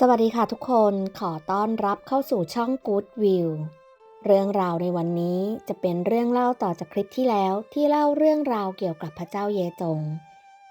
สวัสดีค่ะทุกคนขอต้อนรับเข้าสู่ช่อง Good View เรื่องราวในวันนี้จะเป็นเรื่องเล่าต่อจากคลิปที่แล้วที่เล่าเรื่องราวเกี่ยวกับพระเจ้าเยจง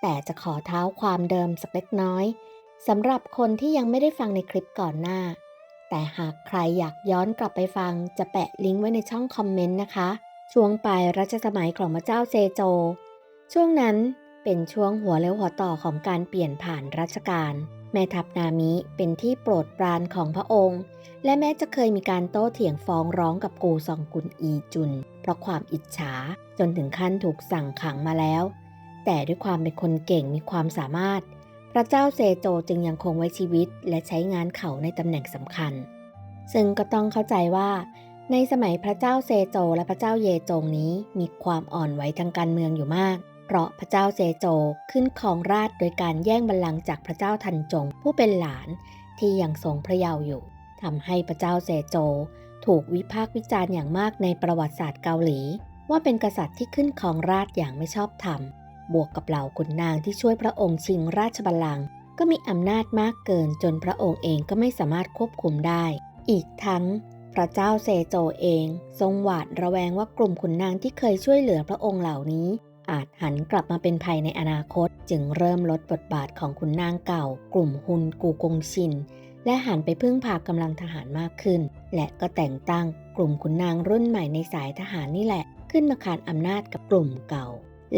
แต่จะขอเท้าความเดิมสักเล็กน้อยสำหรับคนที่ยังไม่ได้ฟังในคลิปก่อนหน้า แต่หากใครอยากย้อนกลับไปฟังจะแปะลิงก์ไว้ในช่องคอมเมนต์นะคะ ช่วงปลายรัชสมัยของพระเจ้าเซโจ ช่วงนั้นเป็นช่วงหัวเลี้ยวหัวต่อของการเปลี่ยนผ่านรัชกาล แม่ทัพนามิเป็นที่โปรดปรานของพระองค์ และแม้จะเคยมีการโต้เถียงฟ้องร้องกับกูซองกุนอีจุน เพราะความอิจฉาจนถึงขั้นถูกสั่งขังมาแล้ว แต่ด้วยความเป็นคนเก่งมีความสามารถ พระเจ้าเซโจจึงยังคงไว้ชีวิตและใช้งานเขาในตำแหน่งสำคัญ ซึ่งก็ต้องเข้าใจว่า ในสมัยพระเจ้าเซโจและพระเจ้าเยจงนี้มีความอ่อนไหวทางการเมืองอยู่มาก เพราะพระเจ้าเซโจขึ้นครองราชโดยการแย่งบัลลังก์จากพระเจ้าทันจงผู้เป็นหลานที่ยังทรงพระเยาว์อยู่ทำให้พระเจ้าเซโจ ถูกวิพากษ์วิจารณ์อย่างมากในประวัติศาสตร์เกาหลี ว่าเป็นกษัตริย์ที่ขึ้นครองราชอย่างไม่ชอบธรรม บวกกับเหล่าขุนนางที่ช่วยพระองค์ชิงราชบัลลังก์ก็มีอำนาจมากเกินจนพระองค์เองก็ไม่สามารถควบคุมได้ อีกทั้งพระเจ้าเซโจเอง ทรงหวาดระแวงว่ากลุ่มขุนนางที่เคยช่วยเหลือพระองค์เหล่านี้ อาจหันกลับมาเป็นภัยในอนาคต จึงเริ่มลดบทบาทของขุนนางเก่า กลุ่มฮุนกูกงชิน และหันไปพึ่งพากำลังทหารมากขึ้น และก็แต่งตั้งกลุ่มขุนนางรุ่นใหม่ในสายทหารนี่แหละ ขึ้นมาขานอำนาจกับกลุ่มเก่า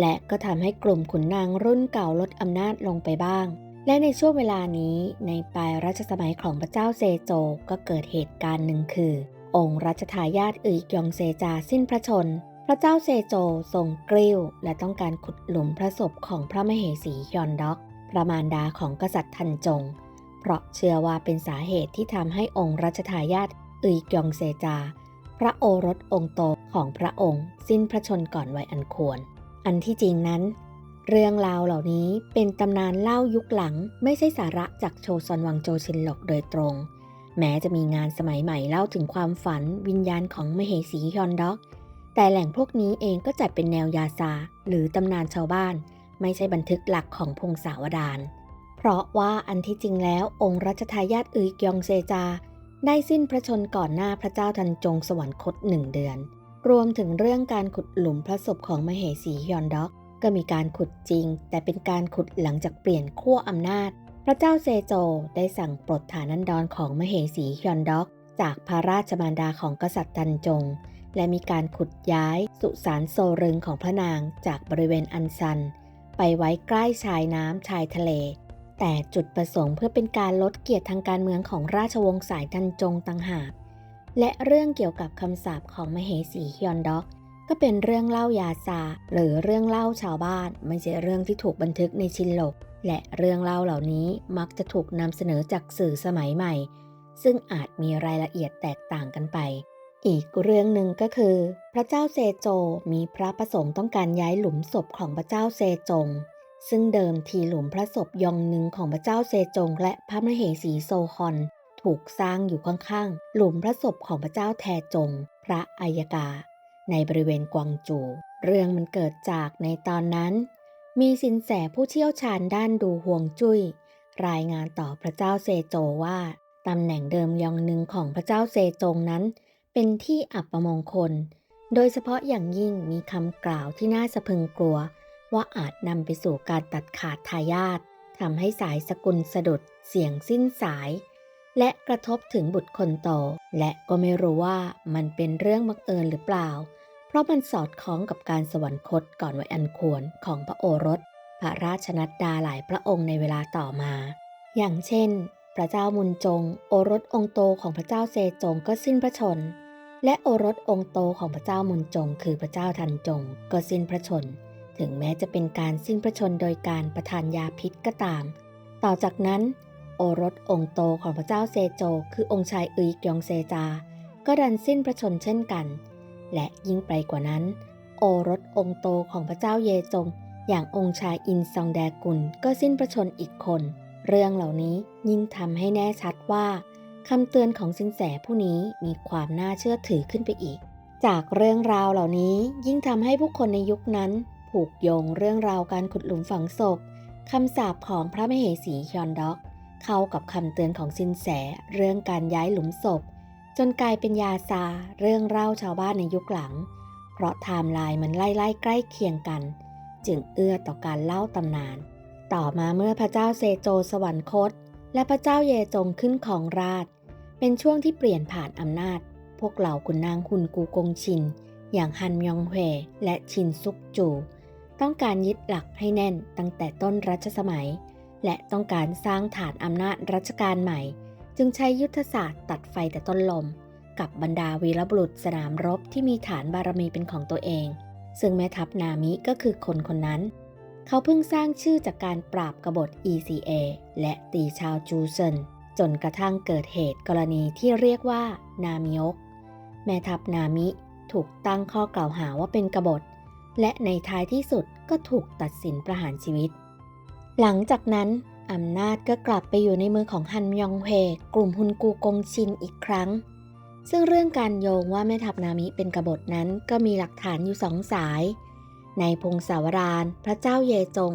และก็ทำให้กลุ่มขุนนางรุ่นเก่าลดอำนาจลงไปบ้างและในช่วงเวลานี้ในปลายรัชสมัยของพระเจ้าเซโจก็เกิดเหตุการณ์หนึ่งคือ องค์รัชทายาทอึยกยองเซจาสิ้นพระชน พระเจ้าเซโจทรงกริ้ว และต้องการขุดหลุมพระศพของพระมเหสียอนด็อก พระมารดาของกษัตริย์ทันจง เพราะเชื่อว่าเป็นสาเหตุที่ทำให้องค์รัชทายาทอึยกยองเซจา พระโอรสองค์โตของพระองค์ สิ้นพระชนก่อนวัยอันควร อันที่จริงนั้น เรื่องราวเหล่านี้เป็นตำนานเล่ายุคหลัง ไม่ใช่สาระจากโชซอนวังโจชินหลกโดยตรง แม้จะมีงานสมัยใหม่เล่าถึงความฝันวิญญาณของมเหสีฮยอนด็อก แต่แหล่งพวกนี้เองก็จัดเป็นแนวยาซาหรือตำนานชาวบ้าน ไม่ใช่บันทึกหลักของพงศาวดารเพราะว่าอันที่จริงแล้วองค์รัชทายาทอึยกยองเซจา ได้สิ้นพระชนก่อนหน้าพระเจ้าทันจงสวรรคตหนึ่งเดือน รวมถึงเรื่องการขุดหลุมพระศพของมเหสีฮยอนด็อก ก็มีการขุดจริง แต่เป็นการขุดหลังจากเปลี่ยนขั้วอำนาจ พระเจ้าเซโจได้สั่งปลดฐานันดรของมเหสีฮยอนด็อก จากพระราชมารดาของกษัตริย์ตันจง และมีการขุดย้ายสุสานโซรึงของพระนางจากบริเวณอันซัน ไปไว้ใกล้ชายน้ำชายทะเล แต่จุดประสงค์เพื่อเป็นการลดเกียรติทางการเมืองของราชวงศ์สายตันจงต่างหากและเรื่องเกี่ยวกับคำสาปของมเหสีฮยอนด็อก ก็เป็นเรื่องเล่ายาซาหรือเรื่องเล่าชาวบ้าน ไม่ใช่เรื่องที่ถูกบันทึกในชินหลก และเรื่องเล่าเหล่านี้มักจะถูกนำเสนอจากสื่อสมัยใหม่ ซึ่งอาจมีรายละเอียดแตกต่างกันไป อีกเรื่องหนึ่งก็คือ พระเจ้าเซโจมีพระประสงค์ต้องการย้ายหลุมศพของพระเจ้าเซจง ซึ่งเดิมทีหลุมพระศพยองหนึ่งของพระเจ้าเซจง และพระมเหสีโซฮอนถูกสร้างอยู่ข้างๆ หลุมพระศพของพระเจ้าแทจง พระอัยกา ในบริเวณกวางจู เรื่องมันเกิดจากในตอนนั้น มีสินแสผู้เชี่ยวชาญด้านดูห่วงจุย้ย รายงานต่อพระเจ้าเซโจว่าตำแหน่งเดิมยองหนึ่งของพระเจ้าเซจงนั้น เป็นที่อับประมงคล โดยเฉพาะอย่างยิ่งมีคำกล่าวที่น่าสะพึงกลัว ว่าอาจนำไปสู่การตัดขาดทายาททำให้สายสกุลสะดุดเสียงสิ้นสาย และกระทบถึงบุตรคนโต และก็ไม่รู้ว่ามันเป็นเรื่องบังเอิญหรือเปล่า เพราะมันสอดคล้องกับการสวรรคตก่อนวัยอันควรของพระโอรส พระราชนัดดาหลายพระองค์ในเวลาต่อมา อย่างเช่น พระเจ้ามุนจง โอรสองโตของพระเจ้าเซจงก็สิ้นพระชน และโอรสองค์โตของพระเจ้ามุนจง คือพระเจ้าทันจง ก็สิ้นพระชน ถึงแม้จะเป็นการสิ้นพระชนโดยการประทานยาพิษก็ตาม ต่อจากนั้น โอรสองค์โตของพระเจ้าเซโจ คือองค์ชายอึยกยองเซจา ก็ดันสิ้นพระชนเช่นกัน และยิ่งไปกว่านั้น โอรสองค์โตของพระเจ้าเยจง อย่างองค์ชายอินซองแดกุลก็สิ้นพระชนอีกคน เรื่องเหล่านี้ยิ่งทำให้แน่ชัดว่า คำเตือนของสินแสผู้นี้มีความน่าเชื่อถือขึ้นไปอีก จากเรื่องราวเหล่านี้ยิ่งทำให้ผู้คนในยุคนั้น ผูกโยงเรื่องราวการขุดหลุมฝังศพคำสาปของพระมเหสีฮยอนด็อก เข้ากับคำเตือนของสินแสเรื่องการย้ายหลุมศพ จนกลายเป็นยาซาเรื่องเล่าชาวบ้านในยุคหลัง เพราะไทม์ไลน์มันไล่ไล่ใกล้เคียงกัน จึงเอื้อต่อการเล่าตำนาน ต่อมาเมื่อพระเจ้าเซโจสวรรคต และพระเจ้าเยจงขึ้นของราช เป็นช่วงที่เปลี่ยนผ่านอำนาจ พวกเหล่าขุนนางฮุนกูกงชิน อย่างฮันมยองเฮและชินซุกจู ต้องการยึดหลักให้แน่นตั้งแต่ต้นรัชสมัย และต้องการสร้างฐานอำนาจรัชกาลใหม่ จึงใช้ยุทธศาสตร์ตัดไฟแต่ต้นลม กับบรรดาวีรบุรุษสนามรบที่มีฐานบารมีเป็นของตัวเอง ซึ่งแม่ทัพนามิก็คือคนคนนั้นเขาเพิ่งสร้างชื่อจากการปราบกบฏ ECA และตีชาวจูเซน จนกระทั่งเกิดเหตุกรณีที่เรียกว่า นามิยก แม่ทัพนามิถูกตั้งข้อกล่าวหาว่าเป็นกบฏ และในท้ายที่สุดก็ถูกตัดสินประหารชีวิต หลังจากนั้นอำนาจก็กลับไปอยู่ในมือของฮันยองเฮกลุ่มฮุนกูกงชินอีกครั้ง ซึ่งเรื่องการโยงว่าแม่ทัพนามิเป็นกบฏนั้นก็มีหลักฐานอยู่สองสาย ในพงศาวรานพระเจ้าเยจง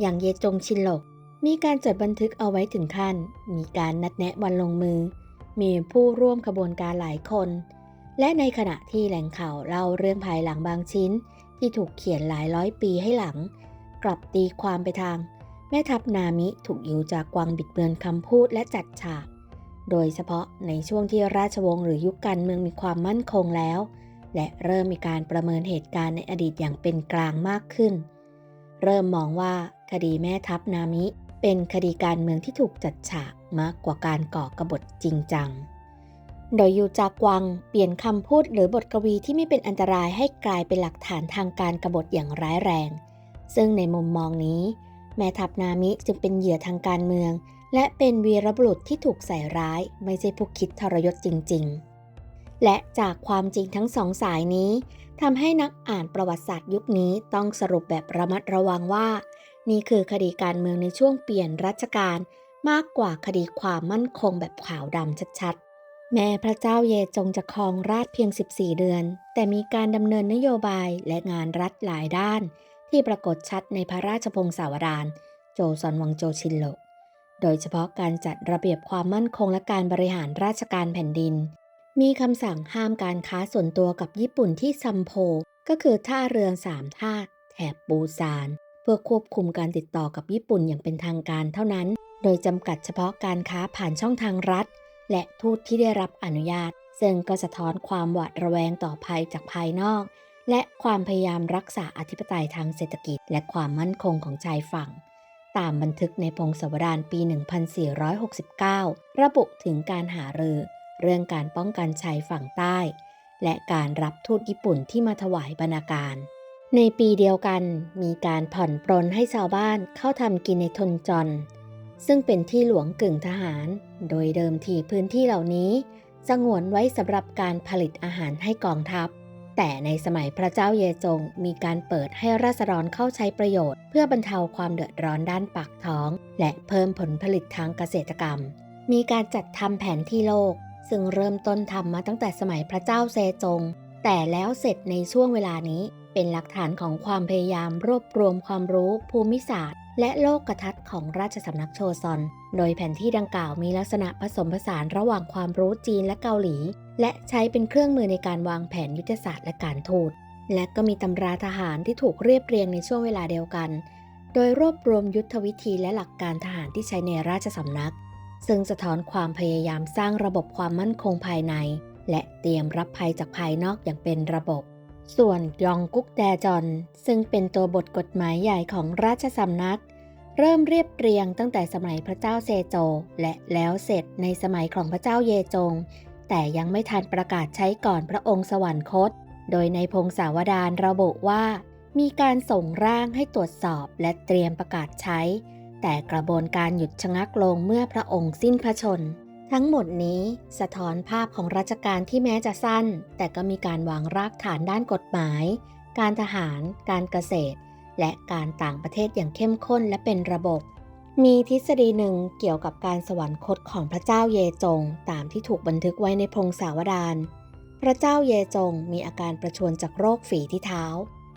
อย่างเยจงชินหลก มีการจดบันทึกเอาไว้ถึงขั้น มีการนัดแนะวันลงมือ มีผู้ร่วมขบวนการหลายคน และในขณะที่แหล่งข่าวเล่าเรื่องภายหลังบางชิ้น ที่ถูกเขียนหลายร้อยปีให้หลัง กลับตีความไปทาง แม่ทัพนามิถูกอยู่จากกวางบิดเบือนคำพูดและจัดฉาก โดยเฉพาะในช่วงที่ราชวงศ์หรือยุคการเมืองมีความมั่นคงแล้ว และเริ่มมีการประเมินเหตุการณ์ในอดีตอย่างเป็นกลางมากขึ้น เริ่มมองว่าคดีแม่ทัพนามิ เป็นคดีการเมืองที่ถูกจัดฉากมากกว่าการก่อกบฏจริงจัง โดยยูจากกวังเปลี่ยนคำพูดหรือบทกวีที่ไม่เป็นอันตรายให้กลายเป็นหลักฐานทางการกบฏอย่างร้ายแรง ซึ่งในมุมมองนี้ แม่ทัพนามิจึงเป็นเหยื่อทางการเมือง และเป็นวีรบุรุษที่ถูกใส่ร้าย ไม่ใช่ผู้คิดทรยศจริง ๆ และจากความจริงทั้งสองสายนี้ทำให้นักอ่านประวัติศาสตร์ยุคนี้ต้องสรุปแบบระมัดระวังว่า นี่คือคดีการเมืองในช่วงเปลี่ยนรัชกาลมากกว่าคดีความมั่นคงแบบขาวดำชัดๆ แม้พระเจ้าเยจงจะครองราชเพียง 14 เดือน แต่มีการดำเนินนโยบายและงานรัฐหลายด้าน ที่ปรากฏชัดในพระราชพงศาวดารโจซอนวังโจชินโลโดยเฉพาะการจัดระเบียบความมั่นคงและการบริหารราชการแผ่นดิน มีคำสั่งห้ามการค้าส่วนตัวกับญี่ปุ่นที่ซัมโพก็คือท่าเรือสามท่าแถบปูซาน เพื่อควบคุมการติดต่อกับญี่ปุ่นอย่างเป็นทางการเท่านั้น โดยจำกัดเฉพาะการค้าผ่านช่องทางรัฐ และทูตที่ได้รับอนุญาต ซึ่งก็สะท้อนความหวาดระแวงต่อภัยจากภายนอก และความพยายามรักษาอธิปไตยทางเศรษฐกิจ และความมั่นคงของชายฝั่ง ตามบันทึกในพงศาวดารปี 1469 ระบุถึงการหารือ เรื่องการป้องกันชายฝั่งใต้ และการรับทูตญี่ปุ่นที่มาถวายบรรณาการ ในปีเดียวกันมีการผ่อนปรนให้ชาวบ้านเข้าทำกินในทนจอนซึ่งเป็นที่หลวงกึ่งทหาร โดยเดิมทีพื้นที่เหล่านี้สงวนไว้สำหรับการผลิตอาหารให้กองทัพ แต่ในสมัยพระเจ้าเยจงมีการเปิดให้ราษฎรเข้าใช้ประโยชน์ เพื่อบรรเทาความเดือดร้อนด้านปากท้อง และเพิ่มผลผลิตทางเกษตรกรรม มีการจัดทำแผนที่โลก ซึ่งเริ่มต้นทำมาตั้งแต่สมัยพระเจ้าเซจง แต่แล้วเสร็จในช่วงเวลานี้ เป็นหลักฐานของความพยายามรวบรวมความรู้ภูมิศาสตร์ และโลกกทัศน์ของราชสำนักโชซอน โดยแผนที่ดังกล่าวมีลักษณะผสมผสานระหว่างความรู้จีนและเกาหลี และใช้เป็นเครื่องมือในการวางแผนยุทธศาสตร์และการทูต และก็มีตำราทหารที่ถูกเรียบเรียงในช่วงเวลาเดียวกัน โดยรวบรวมยุทธวิธีและหลักการทหารที่ใช้ในราชสำนัก ซึ่งสะท้อนความพยายามสร้างระบบความมั่นคงภายใน และเตรียมรับภัยจากภายนอกอย่างเป็นระบบ ส่วนยองกุกแดจอน ซึ่งเป็นตัวบทกฎหมายใหญ่ของราชสำนัก เริ่มเรียบเรียงตั้งแต่สมัยพระเจ้าเซโจ และแล้วเสร็จในสมัยของพระเจ้าเยจง แต่ยังไม่ทันประกาศใช้ก่อนพระองค์สวรรคต โดยในพงศาวดารระบุว่า มีการส่งร่างให้ตรวจสอบและเตรียมประกาศใช้ แต่กระบวนการหยุดชะงักลงเมื่อพระองค์สิ้นพระชน ทั้งหมดนี้สะท้อนภาพของรัชกาลที่แม้จะสั้น แต่ก็มีการวางรากฐานด้านกฎหมาย การทหาร การเกษตร และการต่างประเทศอย่างเข้มข้นและเป็นระบบ มีทฤษฎีหนึ่งเกี่ยวกับการสวรรคตของพระเจ้าเยจง ตามที่ถูกบันทึกไว้ในพงศาวดาร พระเจ้าเยจงมีอาการประชวรจากโรคฝีที่เท้า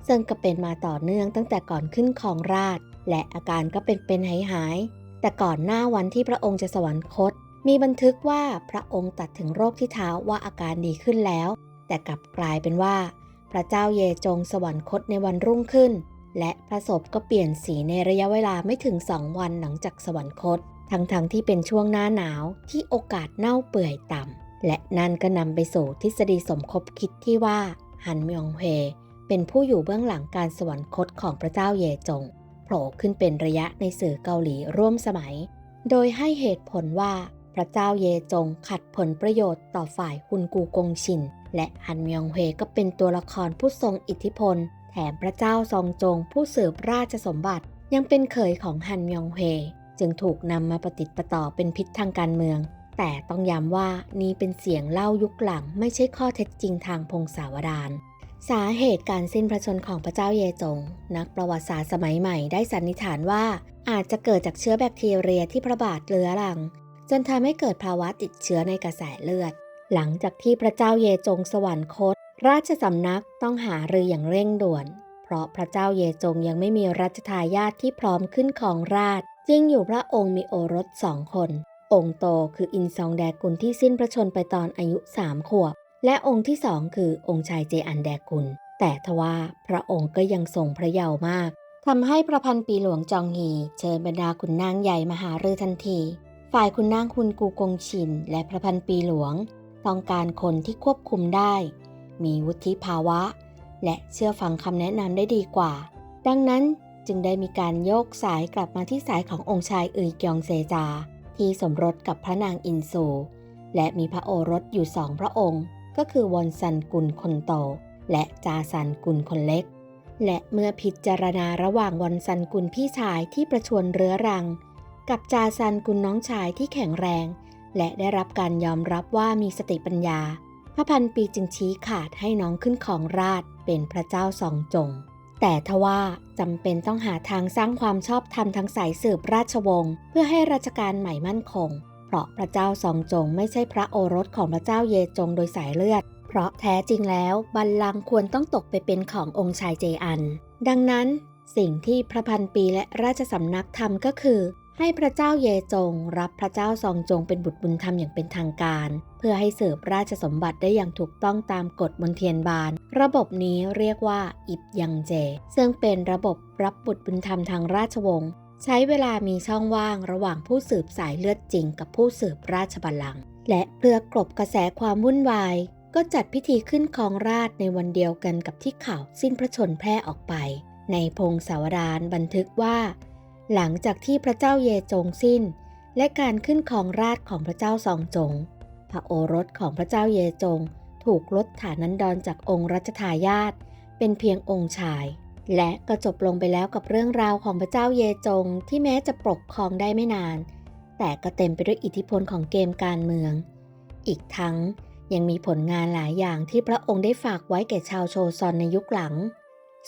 ซึ่งก็เป็นมาต่อเนื่องตั้งแต่ก่อนขึ้นของราช และอาการก็เป็นเป็นหายหายแต่ก่อนหน้าวันที่พระองค์จะสวรรคต มีบันทึกว่าพระองค์ตัดถึงโรคที่เท้าว่าอาการดีขึ้นแล้ว แต่กลับกลายเป็นว่า พระเจ้าเยจงสวรรคตในวันรุ่งขึ้น และพระศพก็เปลี่ยนสีในระยะเวลาไม่ถึงสองวันหลังจากสวรรคต ทั้งๆทที่เป็นช่วงหน้าหนาวที่โอกาสเน่าเปื่อยต่ำและนั่นก็นำไปสู่ทฤษฎีสมคบคิดที่ว่าฮันมยองเฮเป็นผู้อยู่เบื้องหลังการสวรรคตของพระเจ้าเยจงโผล่ขึ้นเป็นระยะในสื่อเกาหลีร่วมสมัย โดยให้เหตุผลว่า พระเจ้าเยจงขัดผลประโยชน์ต่อฝ่ายฮุนกูกงชิน และฮันมยองเฮก็เป็นตัวละครผู้ทรงอิทธิพล แถมพระเจ้าซองจงผู้สืบราชสมบัติ ยังเป็นเขยของฮันมยองเฮจึงถูกนำมาปฏิดประต่อเป็นพิษทางการเมือง แต่ต้องย้ำว่านี่เป็นเสียงเล่ายุคหลังไม่ใช่ข้อเท็จจริงทางพงศาวดารสาเหตุการสิ้นพระชนของพระเจ้าเยจง นักประวัติศาสตร์สมัยใหม่ได้สันนิษฐานว่า อาจจะเกิดจากเชื้อแบคทีเรียที่พระบาทเรื้อรัง นทำให้เกิดภาวะติดเชื้อในกระแสเลือด หลังจากที่พระเจ้าเยจงสวรรคต ราชสำนักต้องหารืออย่างเร่งด่วน เพราะพระเจ้าเยจงยังไม่มีรัชทายาทที่พร้อมขึ้นของราชจริงอยู่พระองค์มีโอรสสองคน องค์โตคืออินซองแดกุลที่สิ้นพระชนไปตอนอายุสามขวบ และองค์ที่สองคือองค์ชายเจอันแดกุล แต่ทว่าพระองค์ก็ยังทรงพระเยาว์มากทำให้ประพันปีหลวงจองฮีเชิญบรรดาขุนนางใหญ่มาหารือทันที ฝ่ายขุนนางคุณกูกงชิน และประพันปีหลวง ต้องการคนที่ควบคุมได้ มีวุฒิภาวะ และเชื่อฟังคำแนะนำได้ดีกว่า ดังนั้นจึงได้มีการโยกสายกลับมาที่สายขององค์ชายอึยกยองเซจา ที่สมรสกับพระนางอินซูและมีพระโอรสอยู่สองพระองค์ ก็คือวอนซันกุลคนโต และจาซันกุลคนเล็ก และเมื่อพิจารณาระหว่างวอนซันกุลพี่ชายที่ประชวรเรื้อรัง กับจาซันกุลน้องชายที่แข็งแรง และได้รับการยอมรับว่ามีสติปัญญา พระพันปีจึงชี้ขาดให้น้องขึ้นของราชเป็นพระเจ้าสองจง แต่ทว่าจำเป็นต้องหาทางสร้างความชอบธรรมทั้งสายสืบราชวงศ์เพื่อให้ราชการใหม่มั่นคง เพราะพระเจ้าสองจงไม่ใช่พระโอรสของพระเจ้าเยจงโดยสายเลือด เพราะแท้จริงแล้วบัลลังก์ควรต้องตกไปเป็นขององค์ชายเจอัน ดังนั้นสิ่งที่พระพันปีและราชสำนักทำก็คือ ให้พระเจ้าเยจง รับพระเจ้าซองจงเป็นบุตรบุญธรรมอย่างเป็นทางการ เพื่อให้เสิร์ฟราชสมบัติได้อย่างถูกต้องตามกฎมนเทียนบาน ระบบนี้เรียกว่าอิบยังเจ ซึ่งเป็นระบบรับบุตรบุญธรรมทางราชวงศ์ใช้เวลามีช่องว่างระหว่างผู้สืบสายเลือดจริงกับผู้สืบราชบัลลังก์และเพื่อกลบกระแสความวุ่นวาย ก็จัดพิธีขึ้นครองราชในวันเดียวกันกับที่ข่าวสิ้นพระชนแพร่ออกไป ในพงศาวดารบันทึกว่า หลังจากที่พระเจ้าเยจงสิ้น และการขึ้นครองราชของพระเจ้าซองจง พระโอรสของพระเจ้าเยจง ถูกลดฐานันดรจากองค์รัชทายาทเป็นเพียงองค์ชาย และก็จบลงไปแล้วกับเรื่องราวของพระเจ้าเยจงที่แม้จะปกครองได้ไม่นาน แต่ก็เต็มไปด้วยอิทธิพลของเกมการเมือง อีกทั้งยังมีผลงานหลายอย่างที่พระองค์ได้ฝากไว้แก่ชาวโชซอนในยุคหลัง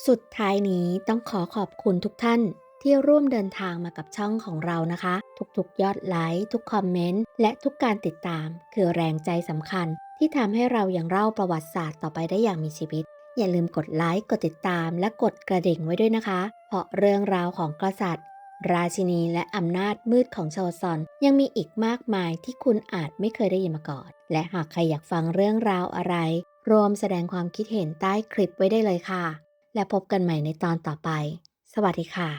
สุดท้ายนี้ต้องขอขอบคุณทุกท่าน ที่ร่วมเดินทางมากับช่องของเรานะคะ ทุกๆ ยอดไลค์ทุกคอมเมนต์และทุกการติดตาม คือแรงใจสำคัญ ที่ทำให้เรายังเล่าประวัติศาสตร์ต่อไปได้อย่างมีชีวิต อย่าลืมกดไลค์กดติดตาม และกดกระดิ่งไว้ด้วยนะคะ เพราะเรื่องราวของกษัตริย์ ราชินีและอำนาจมืดของชาวซอน ยังมีอีกมากมายที่คุณอาจไม่เคยได้ยินมาก่อน และหากใครอยากฟังเรื่องราวอะไรรวมแสดงความคิดเห็นใต้คลิปไว้ได้เลยค่ะ และพบกันใหม่ในตอนต่อไป สวัสดีค่ะ